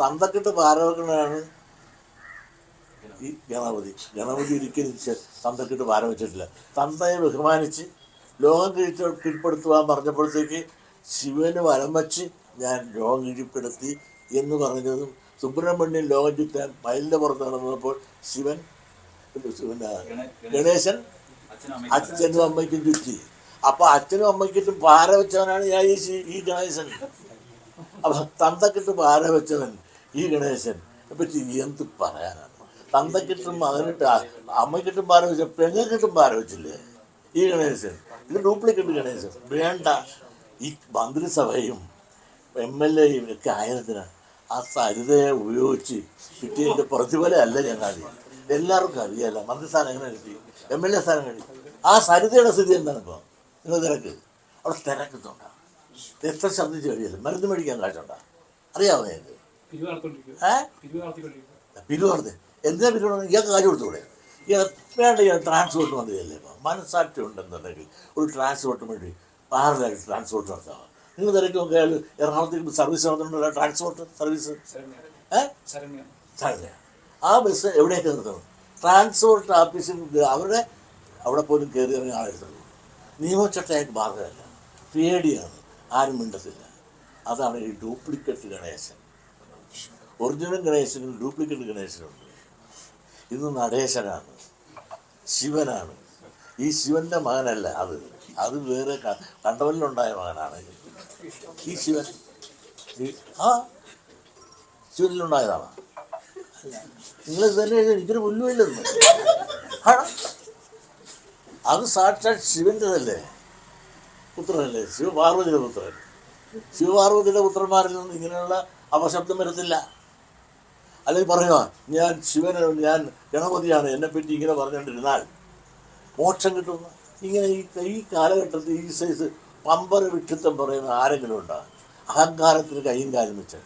തന്തക്കിട്ട് പാരവെക്കുന്നതാണ് ഈ ഗണപതി. ഗണപതി ഒരിക്കലും തന്തക്കെട്ട് തന്തക്കിട്ട് പാര വെച്ചിട്ടില്ല. തന്തയെ ബഹുമാനിച്ച് ലോകം കീഴ്ച കീഴ്പ്പെടുത്തുവാൻ പറഞ്ഞപ്പോഴത്തേക്ക് ശിവന് വരം വച്ച് ഞാൻ ലോകം കീഴ്പ്പെടുത്തി എന്ന് പറഞ്ഞതും സുബ്രഹ്മണ്യൻ ലോകം ചുറ്റാൻ മയിലിന്റെ പുറത്ത് നടന്നപ്പോൾ ശിവൻ ഗണേശൻ അച്ഛനും അമ്മയ്ക്കും ചുറ്റി. അപ്പൊ അച്ഛനും അമ്മയ്ക്കിട്ടും പാര വെച്ചവനാണ് ഞാൻ ഈ ഗണേശൻ. അപ്പൊ തന്തക്കിട്ട് പാര വെച്ചവൻ. ഈ ഗണേശൻ പറ്റി എന്ത് പറയാനാണ് തന്തക്കിട്ടും മകനിട്ട് അമ്മക്കിട്ടും അമ്മയ്ക്കിട്ടും പാര വെച്ച പെങ്ങക്കിട്ടും പാര വെച്ചില്ലേ? ഈ ഗണേശൻ ഇത് ഡ്യൂപ്ലിക്കേറ്റ് ഗണേശൻ. വേണ്ട. ഈ മന്ത്രിസഭയും എം എൽ എയും ഒക്കെ ആയതിന് ആ സരിതയെ ഉപയോഗിച്ച് കിട്ടിയതിന്റെ പ്രതിഫലമല്ല ചങ്ങാതി എല്ലാവർക്കും മന്ത്രി മന്ത്രിസ്ഥാനം എങ്ങനെ കിട്ടി? എം എൽ എ സ്ഥാനം കിട്ടി. ആ സരിതയുടെ സ്ഥിതി എന്താണ് ഇപ്പോൾ നിങ്ങൾ തിരക്ക്. അവിടെ തിരക്കുന്നുണ്ടാ. എത്ര ശബ്ദിച്ച് കഴിയല്ലോ മരുന്ന് മേടിക്കാൻ കാശുണ്ടാ. അറിയാമോ നിങ്ങൾക്ക്? പിരിവ് നടത്തി എന്തിനാ പിരിവ് നടത്തി ഇയാൾക്ക് കാര്യം കൊടുത്തൂടെ വേണ്ട ഇയാൾ ട്രാൻസ്പോർട്ട് വന്നതല്ലേ ഇപ്പം. മനസ്സാക്ഷി ഉണ്ടെന്നുണ്ടെങ്കിൽ ഒരു ട്രാൻസ്പോർട്ടിന് വേണ്ടി പാരലായിട്ട് ട്രാൻസ്പോർട്ട് നടത്താം നിങ്ങൾ തിരക്കി നോക്കിയാൽ എറണാകുളത്തേക്ക് സർവീസ് നടത്തുന്നുണ്ടല്ലോ ട്രാൻസ്പോർട്ട് സർവീസ് ഏഹ് ശരണ്യ. ആ ബസ് എവിടെയൊക്കെ നിർത്തണം? ട്രാൻസ്പോർട്ട് ഓഫീസിൽ അവരുടെ അവിടെ പോലും കയറി ഇറങ്ങി ആളെടുത്തുള്ളൂ നിയമചട്ടയായിട്ട് ബാധകമല്ല. പേടിയാണ്. ആരും മിണ്ടത്തില്ല. അതാണ് ഈ ഡ്യൂപ്ലിക്കേറ്റ് ഗണേശൻ. ഒറിജിനൽ ഗണേശനും ഡ്യൂപ്ലിക്കേറ്റ് ഗണേശനുണ്ട് ഇന്ന് നടേശനാണ്. ശിവനാണ്. ഈ ശിവന്റെ മകനല്ല അത്. അത് വേറെ കണ്ടവലിലുണ്ടായ മകനാണ്. ഈ ശിവൻ. ആ? ശിവനിലുണ്ടായതാണ്? നിങ്ങൾ തന്നെ എനിക്കൊരു പുല്ലുമില്ലെന്ന്? അത് സാക്ഷാത് ശിവന്റെതല്ലേ പുത്രനല്ലേ? ശിവപാർവതിയുടെ പുത്രൻ. ശിവപാർവതിയുടെ പുത്രന്മാരിൽ നിന്ന് ഇങ്ങനെയുള്ള അപശബ്ദം വരത്തില്ല. അല്ലെങ്കിൽ പറയുക ഞാൻ ശിവന് ഞാൻ ഗണപതിയാണ് എന്നെ പറ്റി ഇങ്ങനെ പറഞ്ഞുകൊണ്ടിരുന്നാൽ മോക്ഷം കിട്ടുന്ന ഇങ്ങനെ ഈ ഈ കാലഘട്ടത്തിൽ ഈ സൈസ് പമ്പര വിക്ഷിത്വം പറയുന്ന ആരെങ്കിലും ഉണ്ടോ? അഹങ്കാരത്തിന് കൈയും കാലും വെച്ചാൽ